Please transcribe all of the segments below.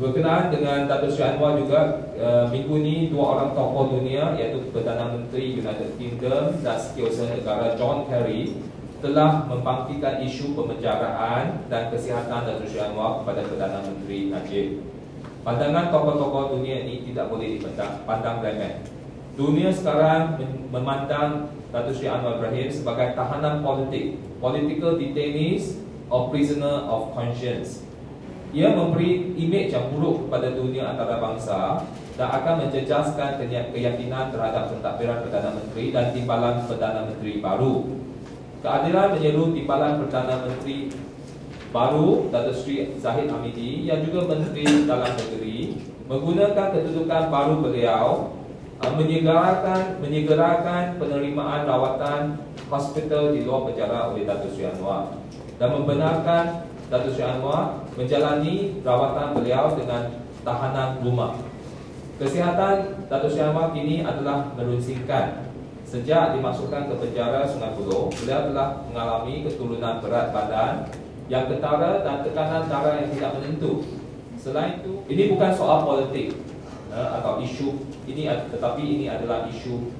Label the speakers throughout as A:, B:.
A: Berkenaan dengan Datuk Sri Anwar juga uh, minggu ni dua orang tokoh dunia iaitu Perdana Menteri United Kingdom dan Setiausaha Negara John Kerry telah membangkitkan isu pemenjaraan dan kesihatan Datuk Sri Anwar kepada Perdana Menteri Najib. Pandangan tokoh-tokoh dunia ini tidak boleh dipandang pandang remeh. Dunia sekarang memandang Datuk Sri Anwar Ibrahim sebagai tahanan politik, political detainees or prisoner of conscience ia memberi imej yang buruk kepada dunia antarabangsa dan akan menjejaskan keyakinan terhadap pentadbiran Perdana Menteri dan timbalan Perdana Menteri baru. Keadilan menyeru timbalan Perdana Menteri baru Datuk Seri Zahid Hamidi yang juga Menteri Dalam Negeri menggunakan kedudukan baru beliau uh, menyegerakan menyegerakan penerimaan rawatan hospital di luar penjara oleh Datuk Seri Anwar dan membenarkan Datuk Sri Anwar menjalani rawatan beliau dengan tahanan rumah. Kesihatan Datuk Sri Anwar kini adalah merunsingkan. Sejak dimasukkan ke penjara Sungai Buloh, beliau telah mengalami keturunan berat badan yang ketara dan tekanan darah yang tidak menentu. Selain itu, ini bukan soal politik eh, atau isu ini tetapi ini adalah isu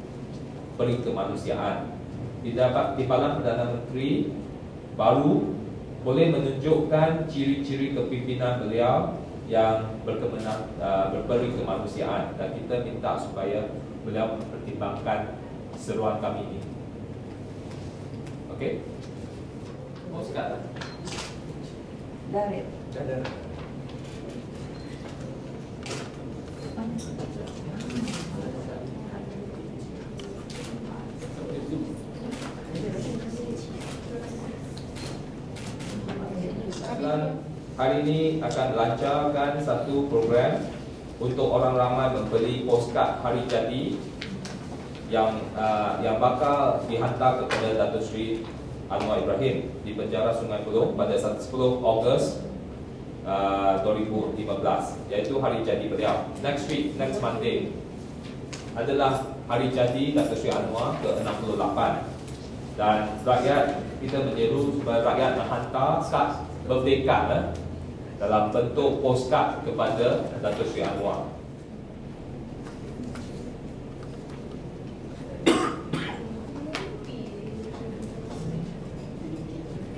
A: peri kemanusiaan. Didapat timbalan Perdana Menteri baru boleh menunjukkan ciri-ciri kepimpinan beliau yang berkemenang uh, berperi kemanusiaan dan kita minta supaya beliau mempertimbangkan seruan kami ini. Okey. Mau sekarang.
B: Dari.
A: Dari. hari ini akan lancarkan satu program untuk orang ramai membeli postcard hari jadi yang uh, yang bakal dihantar kepada Datuk Seri Anwar Ibrahim di penjara Sungai Buloh pada 10 Ogos uh, 2015 iaitu hari jadi beliau next week next Monday adalah hari jadi Datuk Seri Anwar ke-68 dan rakyat kita menyeru supaya rakyat menghantar kad birthday eh, dalam bentuk postcard kepada Datuk Sri Anwar.